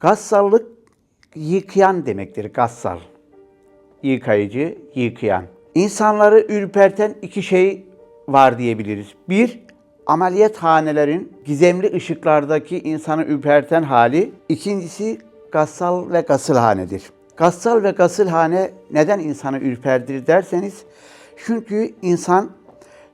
Gassallık yıkayan demektir. Gassal. Yıkayıcı, yıkayan. İnsanları ürperten iki şey var diyebiliriz. Bir, ameliyathanelerin gizemli ışıklardaki insanı ürperten hali. İkincisi gassal ve gasılhanedir. Gassal ve gasılhane neden insanı ürperdir derseniz, çünkü insan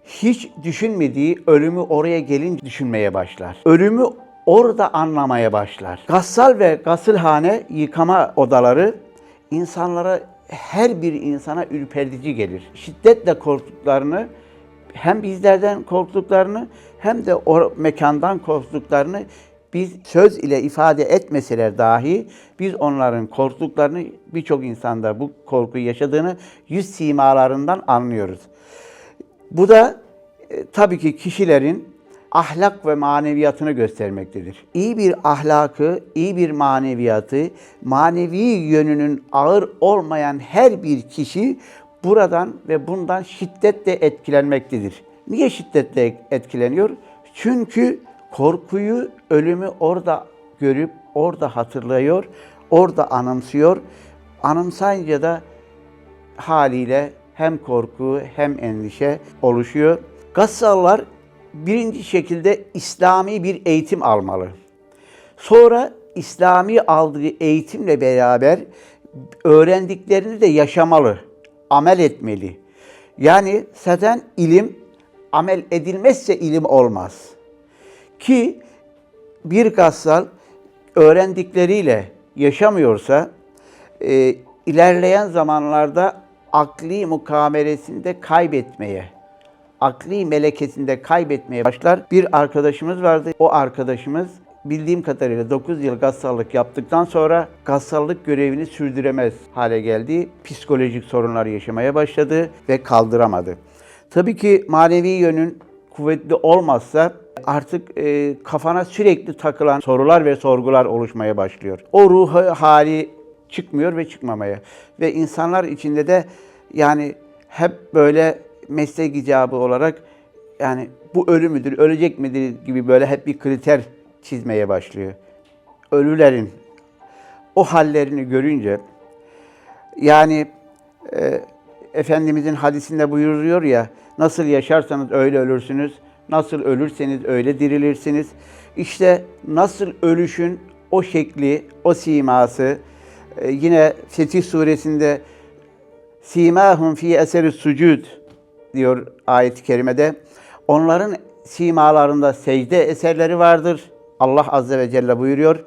hiç düşünmediği ölümü oraya gelince düşünmeye başlar. Ölümü orada anlamaya başlar. Gassal ve gasılhane yıkama odaları insanlara her bir insana ürpertici gelir. Şiddetle korktuklarını hem bizlerden korktuklarını hem de o mekandan korktuklarını biz söz ile ifade etmeseler dahi biz onların korktuklarını birçok insanda bu korkuyu yaşadığını yüz simalarından anlıyoruz. Bu da e, tabii ki kişilerin ahlak ve maneviyatını göstermektedir. İyi bir ahlakı, iyi bir maneviyatı, manevi yönünün ağır olmayan her bir kişi buradan ve bundan şiddetle etkilenmektedir. Niye şiddetle etkileniyor? Çünkü korkuyu, ölümü orada görüp, orada hatırlıyor, orada anımsıyor. Anımsayınca da haliyle hem korku hem endişe oluşuyor. Gassallar birinci şekilde İslami bir eğitim almalı. Sonra İslami aldığı eğitimle beraber öğrendiklerini de yaşamalı, amel etmeli. Yani zaten ilim amel edilmezse ilim olmaz. Ki bir gassal öğrendikleriyle yaşamıyorsa e, ilerleyen zamanlarda akli mukamelesinde kaybetmeye, akli melekesinde kaybetmeye başlar. Bir arkadaşımız vardı. O arkadaşımız bildiğim kadarıyla 9 yıl gassallık yaptıktan sonra gassallık görevini sürdüremez hale geldi. Psikolojik sorunlar yaşamaya başladı ve kaldıramadı. Tabii ki manevi yönün kuvvetli olmazsa artık e, kafana sürekli takılan sorular ve sorgular oluşmaya başlıyor. O ruh hali çıkmıyor ve çıkmamaya. Ve insanlar içinde de yani hep böyle meslek icabı olarak yani bu ölü müdür, ölecek midir gibi böyle hep bir kriter çizmeye başlıyor. Ölülerin o hallerini görünce yani e, Efendimizin hadisinde buyuruyor ya nasıl yaşarsanız öyle ölürsünüz, nasıl ölürseniz öyle dirilirsiniz. İşte nasıl ölüşün o şekli, o siması e, yine Fetih suresinde simahum fi eseri sucud diyor ayet-i kerimede. Onların simalarında secde eserleri vardır. Allah azze ve celle buyuruyor.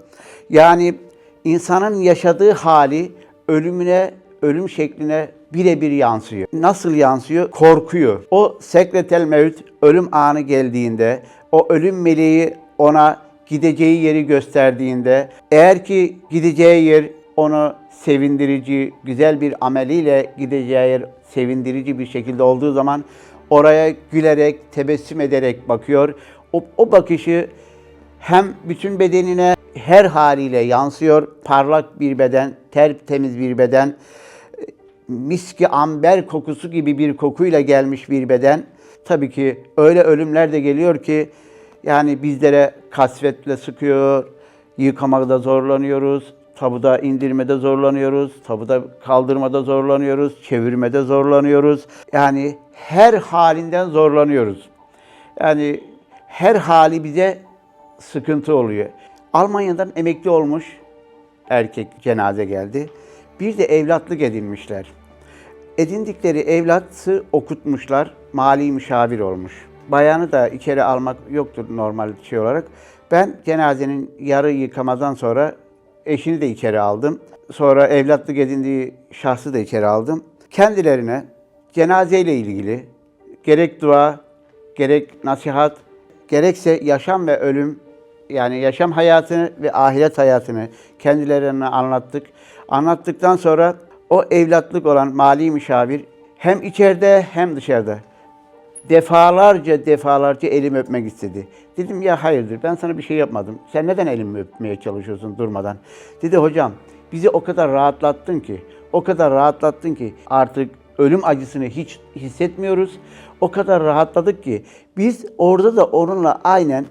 Yani insanın yaşadığı hali ölümüne, ölüm şekline birebir yansıyor. Nasıl yansıyor? Korkuyor. O sekretel mevt ölüm anı geldiğinde, o ölüm meleği ona gideceği yeri gösterdiğinde, eğer ki gideceği yer onu sevindirici, güzel bir ameliyle gideceği yer sevindirici bir şekilde olduğu zaman oraya gülerek, tebessüm ederek bakıyor. O, o bakışı hem bütün bedenine her haliyle yansıyor. Parlak bir beden, tertemiz bir beden, miski amber kokusu gibi bir kokuyla gelmiş bir beden. Tabii ki öyle ölümler de geliyor ki yani bizlere kasvetle sıkıyor, yıkamada zorlanıyoruz, tabuda indirmede zorlanıyoruz, tabuda kaldırmada zorlanıyoruz, çevirmede zorlanıyoruz. Yani her halinden zorlanıyoruz. Yani her hali bize sıkıntı oluyor. Almanya'dan emekli olmuş erkek cenaze geldi. Bir de evlatlık edinmişler. Edindikleri evlatı okutmuşlar, mali müşavir olmuş. Bayanı da içeri almak yoktur normal şey olarak. Ben cenazenin yarı yıkamadan sonra eşini de içeri aldım. Sonra evlatlık edindiği şahsı da içeri aldım. Kendilerine cenazeyle ilgili gerek dua, gerek nasihat, gerekse yaşam ve ölüm yani yaşam hayatını ve ahiret hayatını kendilerine anlattık. Anlattıktan sonra o evlatlık olan mali müşavir hem içeride hem dışarıda defalarca defalarca elimi öpmek istedi. Dedim ya hayırdır ben sana bir şey yapmadım. Sen neden elimi öpmeye çalışıyorsun durmadan? Dedi hocam bizi o kadar rahatlattın ki, o kadar rahatlattın ki artık ölüm acısını hiç hissetmiyoruz. O kadar rahatladık ki biz orada da onunla aynen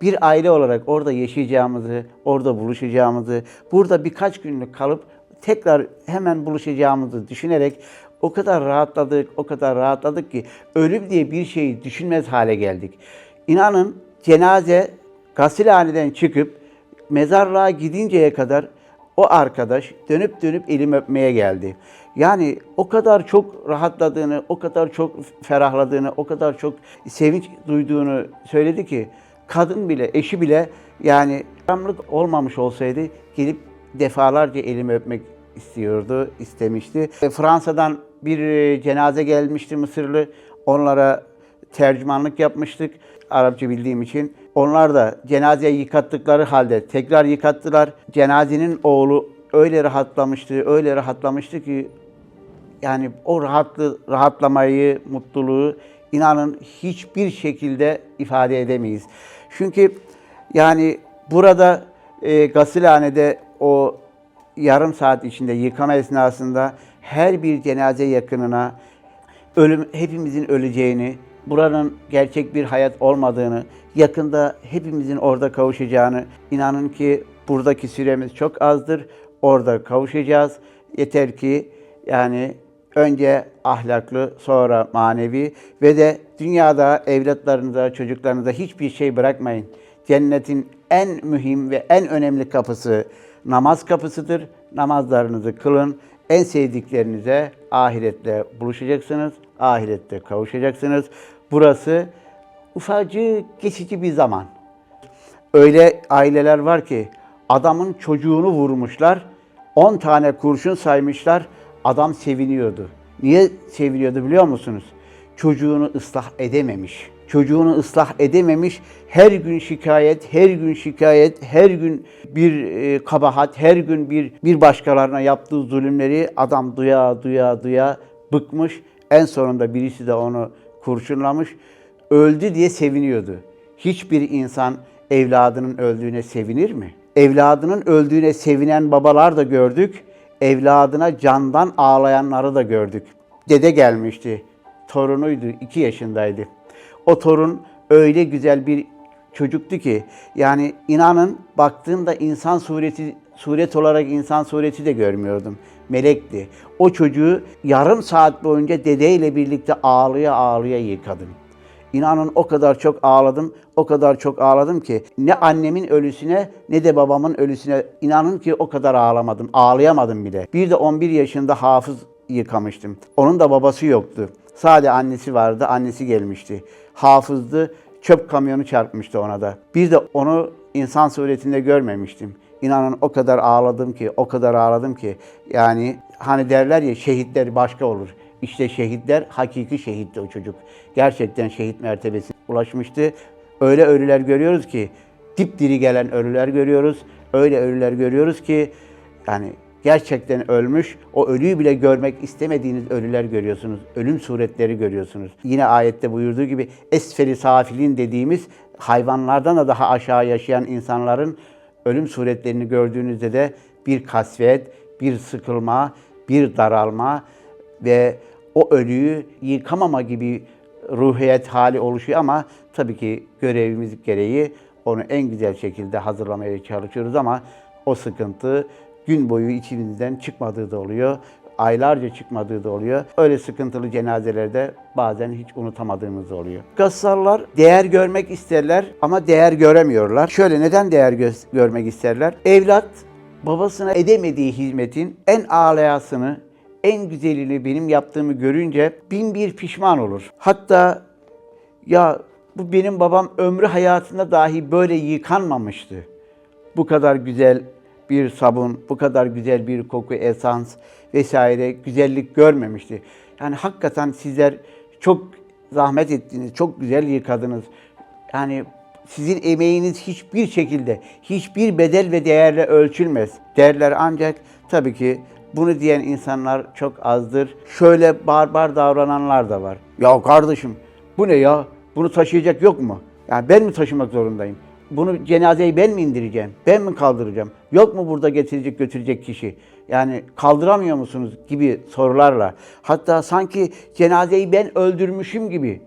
bir aile olarak orada yaşayacağımızı, orada buluşacağımızı, burada birkaç günlük kalıp tekrar hemen buluşacağımızı düşünerek o kadar rahatladık, o kadar rahatladık ki ölüm diye bir şeyi düşünmez hale geldik. İnanın cenaze gasilhaneden çıkıp mezarlığa gidinceye kadar o arkadaş dönüp dönüp elim öpmeye geldi. Yani o kadar çok rahatladığını, o kadar çok ferahladığını, o kadar çok sevinç duyduğunu söyledi ki kadın bile, eşi bile yani haramlık olmamış olsaydı gelip defalarca elimi öpmek istiyordu, istemişti. Fransa'dan bir e, cenaze gelmişti Mısırlı. Onlara tercümanlık yapmıştık Arapça bildiğim için. Onlar da cenazeyi yıkattıkları halde tekrar yıkattılar. Cenazenin oğlu öyle rahatlamıştı, öyle rahatlamıştı ki yani o rahatlı rahatlamayı, mutluluğu inanın hiçbir şekilde ifade edemeyiz. Çünkü yani burada e, gasilhanede o yarım saat içinde yıkama esnasında her bir cenaze yakınına ölüm hepimizin öleceğini, buranın gerçek bir hayat olmadığını, yakında hepimizin orada kavuşacağını inanın ki buradaki süremiz çok azdır. Orada kavuşacağız. Yeter ki yani önce ahlaklı, sonra manevi ve de dünyada evlatlarınıza, çocuklarınıza hiçbir şey bırakmayın. Cennetin en mühim ve en önemli kapısı namaz kapısıdır. Namazlarınızı kılın. En sevdiklerinize ahirette buluşacaksınız. Ahirette kavuşacaksınız. Burası ufacık geçici bir zaman. Öyle aileler var ki adamın çocuğunu vurmuşlar. 10 tane kurşun saymışlar. Adam seviniyordu. Niye seviniyordu biliyor musunuz? Çocuğunu ıslah edememiş. Çocuğunu ıslah edememiş. Her gün şikayet, her gün şikayet, her gün bir e, kabahat, her gün bir bir başkalarına yaptığı zulümleri adam duya duya duya bıkmış. En sonunda birisi de onu kurşunlamış. Öldü diye seviniyordu. Hiçbir insan evladının öldüğüne sevinir mi? Evladının öldüğüne sevinen babalar da gördük. Evladına candan ağlayanları da gördük. Dede gelmişti. Torunuydu, iki yaşındaydı. O torun öyle güzel bir çocuktu ki yani inanın baktığımda insan sureti suret olarak insan sureti de görmüyordum. Melekti. O çocuğu yarım saat boyunca dedeyle birlikte ağlıya ağlıya yıkadım. İnanın o kadar çok ağladım, o kadar çok ağladım ki ne annemin ölüsüne ne de babamın ölüsüne inanın ki o kadar ağlamadım, ağlayamadım bile. Bir de 11 yaşında hafız yıkamıştım. Onun da babası yoktu. Sadece annesi vardı, annesi gelmişti. Hafızdı, çöp kamyonu çarpmıştı ona da. Bir de onu insan suretinde görmemiştim. İnanın o kadar ağladım ki, o kadar ağladım ki. Yani hani derler ya şehitler başka olur. İşte şehitler hakiki şehitti o çocuk. Gerçekten şehit mertebesine ulaşmıştı. Öyle ölüler görüyoruz ki dipdiri gelen ölüler görüyoruz. Öyle ölüler görüyoruz ki yani gerçekten ölmüş. O ölüyü bile görmek istemediğiniz ölüler görüyorsunuz. Ölüm suretleri görüyorsunuz. Yine ayette buyurduğu gibi esferi safilin dediğimiz hayvanlardan da daha aşağı yaşayan insanların ölüm suretlerini gördüğünüzde de bir kasvet, bir sıkılma, bir daralma ve o ölüyü yıkamama gibi ruhiyet hali oluşuyor ama tabii ki görevimiz gereği onu en güzel şekilde hazırlamaya çalışıyoruz ama o sıkıntı gün boyu içimizden çıkmadığı da oluyor. Aylarca çıkmadığı da oluyor. Öyle sıkıntılı cenazelerde bazen hiç unutamadığımız oluyor. Gassarlar değer görmek isterler ama değer göremiyorlar. Şöyle neden değer gö- görmek isterler? Evlat babasına edemediği hizmetin en ağlayasını, en güzelini benim yaptığımı görünce bin bir pişman olur. Hatta ya bu benim babam ömrü hayatında dahi böyle yıkanmamıştı. Bu kadar güzel bir sabun, bu kadar güzel bir koku, esans vesaire güzellik görmemişti. Yani hakikaten sizler çok zahmet ettiniz, çok güzel yıkadınız. Yani sizin emeğiniz hiçbir şekilde, hiçbir bedel ve değerle ölçülmez. Derler ancak tabii ki bunu diyen insanlar çok azdır. Şöyle barbar davrananlar da var. Ya kardeşim bu ne ya? Bunu taşıyacak yok mu? Yani ben mi taşımak zorundayım? Bunu cenazeyi ben mi indireceğim? Ben mi kaldıracağım? Yok mu burada getirecek götürecek kişi? Yani kaldıramıyor musunuz gibi sorularla. Hatta sanki cenazeyi ben öldürmüşüm gibi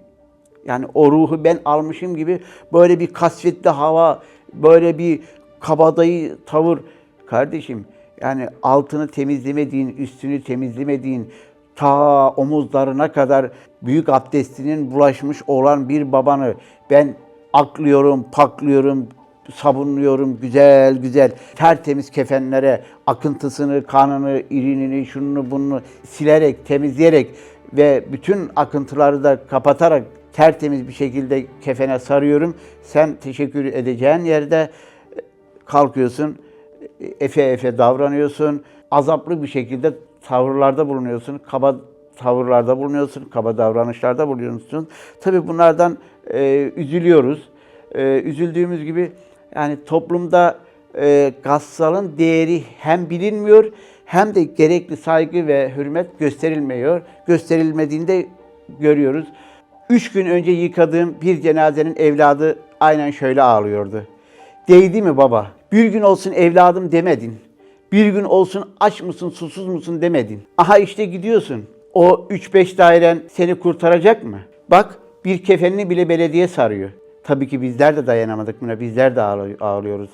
Yani o ruhu ben almışım gibi böyle bir kasvetli hava, böyle bir kabadayı tavır. Kardeşim yani altını temizlemediğin, üstünü temizlemediğin, ta omuzlarına kadar büyük abdestinin bulaşmış olan bir babanı ben aklıyorum, paklıyorum, sabunluyorum güzel güzel tertemiz kefenlere akıntısını, kanını, irinini, şununu bununu silerek, temizleyerek ve bütün akıntıları da kapatarak tertemiz bir şekilde kefene sarıyorum. Sen teşekkür edeceğin yerde kalkıyorsun, efe efe davranıyorsun, azaplı bir şekilde tavırlarda bulunuyorsun, kaba tavırlarda bulunuyorsun, kaba davranışlarda bulunuyorsun. Tabii bunlardan e, üzülüyoruz. E, üzüldüğümüz gibi yani toplumda e, gassalın değeri hem bilinmiyor hem de gerekli saygı ve hürmet gösterilmiyor. Gösterilmediğinde görüyoruz. Üç gün önce yıkadığım bir cenazenin evladı aynen şöyle ağlıyordu. Değdi mi baba? Bir gün olsun evladım demedin. Bir gün olsun aç mısın, susuz musun demedin. Aha işte gidiyorsun. O 3-5 dairen seni kurtaracak mı? Bak bir kefenini bile belediye sarıyor. Tabii ki bizler de dayanamadık buna. Bizler de ağlı- ağlıyoruz.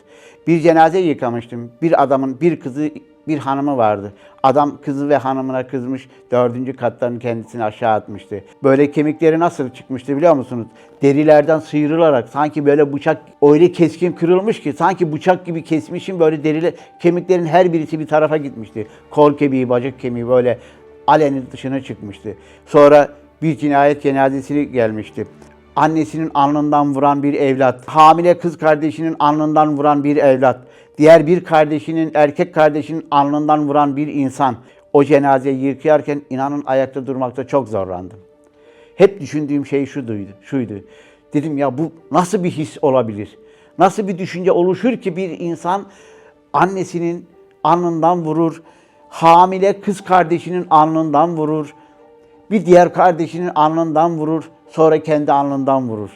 Bir cenaze yıkamıştım. Bir adamın bir kızı, bir hanımı vardı. Adam kızı ve hanımına kızmış. Dördüncü kattan kendisini aşağı atmıştı. Böyle kemikleri nasıl çıkmıştı biliyor musunuz? Derilerden sıyrılarak sanki böyle bıçak öyle keskin kırılmış ki sanki bıçak gibi kesmişim böyle deriler kemiklerin her birisi bir tarafa gitmişti. Kol kemiği, bacak kemiği böyle alenin dışına çıkmıştı. Sonra bir cinayet cenazesi gelmişti. Annesinin alnından vuran bir evlat, hamile kız kardeşinin alnından vuran bir evlat, diğer bir kardeşinin, erkek kardeşinin alnından vuran bir insan. O cenazeyi yıkarken inanın ayakta durmakta çok zorlandım. Hep düşündüğüm şey şuydu, şuydu. Dedim ya bu nasıl bir his olabilir? Nasıl bir düşünce oluşur ki bir insan annesinin alnından vurur, hamile kız kardeşinin alnından vurur, bir diğer kardeşinin alnından vurur, sonra kendi alnından vurur.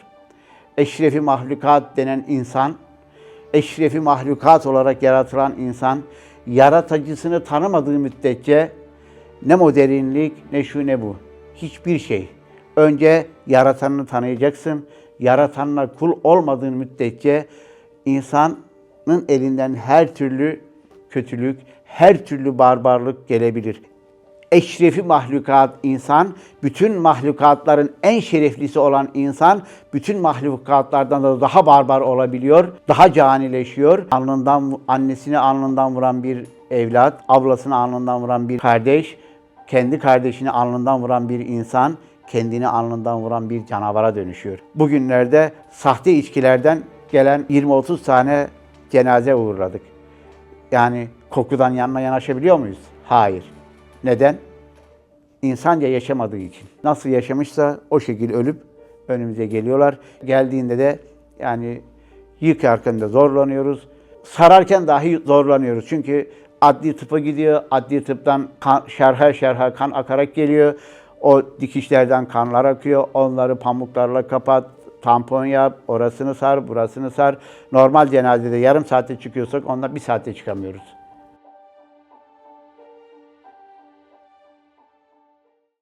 Eşrefi mahlukat denen insan, eşrefi mahlukat olarak yaratılan insan, yaratıcısını tanımadığı müddetçe ne modernlik ne şu ne bu. Hiçbir şey. Önce yaratanını tanıyacaksın. Yaratanına kul olmadığın müddetçe insanın elinden her türlü kötülük, her türlü barbarlık gelebilir. Eşrefi mahlukat insan, bütün mahlukatların en şereflisi olan insan, bütün mahlukatlardan da daha barbar olabiliyor, daha canileşiyor. Alnından, annesini alnından vuran bir evlat, ablasını alnından vuran bir kardeş, kendi kardeşini alnından vuran bir insan, kendini alnından vuran bir canavara dönüşüyor. Bugünlerde sahte içkilerden gelen 20-30 tane cenaze uğurladık. Yani kokudan yanına yanaşabiliyor muyuz? Hayır. Neden? İnsanca yaşamadığı için. Nasıl yaşamışsa o şekilde ölüp önümüze geliyorlar. Geldiğinde de yani yıkarken de zorlanıyoruz. Sararken dahi zorlanıyoruz. Çünkü adli tıpa gidiyor. Adli tıptan kan, şerha şerha kan akarak geliyor. O dikişlerden kanlar akıyor. Onları pamuklarla kapat, tampon yap, orasını sar, burasını sar. Normal cenazede yarım saatte çıkıyorsak onda bir saatte çıkamıyoruz.